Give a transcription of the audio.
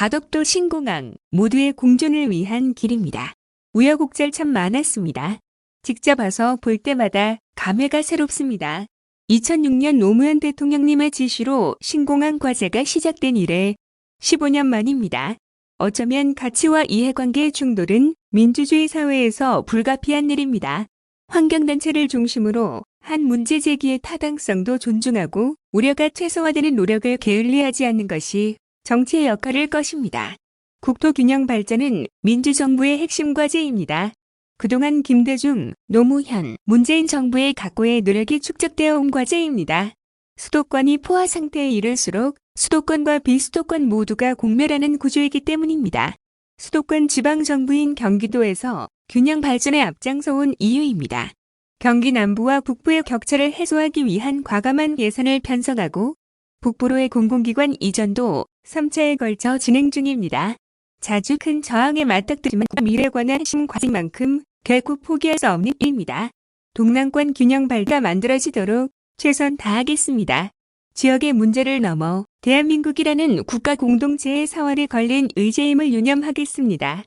가덕도 신공항 모두의 공존을 위한 길입니다. 우여곡절 참 많았습니다. 직접 와서 볼 때마다 감회가 새롭습니다. 2006년 노무현 대통령님의 지시로 신공항 과제가 시작된 이래 15년 만입니다. 어쩌면 가치와 이해관계의 충돌은 민주주의 사회에서 불가피한 일입니다. 환경단체를 중심으로 한 문제 제기의 타당성도 존중하고 우려가 최소화되는 노력을 게을리하지 않는 것이 정치의 역할일 것입니다. 국토균형 발전은 민주정부의 핵심 과제입니다. 그동안 김대중, 노무현, 문재인 정부의 각고의 노력이 축적되어 온 과제입니다. 수도권이 포화 상태에 이를수록 수도권과 비수도권 모두가 공멸하는 구조이기 때문입니다. 수도권 지방정부인 경기도에서 균형 발전에 앞장서 온 이유입니다. 경기 남부와 북부의 격차를 해소하기 위한 과감한 예산을 편성하고 북부로의 공공기관 이전도 3차에 걸쳐 진행 중입니다. 자주 큰 저항에 맞닥뜨리지만 미래에 관한 핵심 과제만큼 결코 포기할 수 없는 일입니다. 동남권 균형 발가 만들어지도록 최선 다하겠습니다. 지역의 문제를 넘어 대한민국이라는 국가 공동체의 사활에 걸린 의제임을 유념하겠습니다.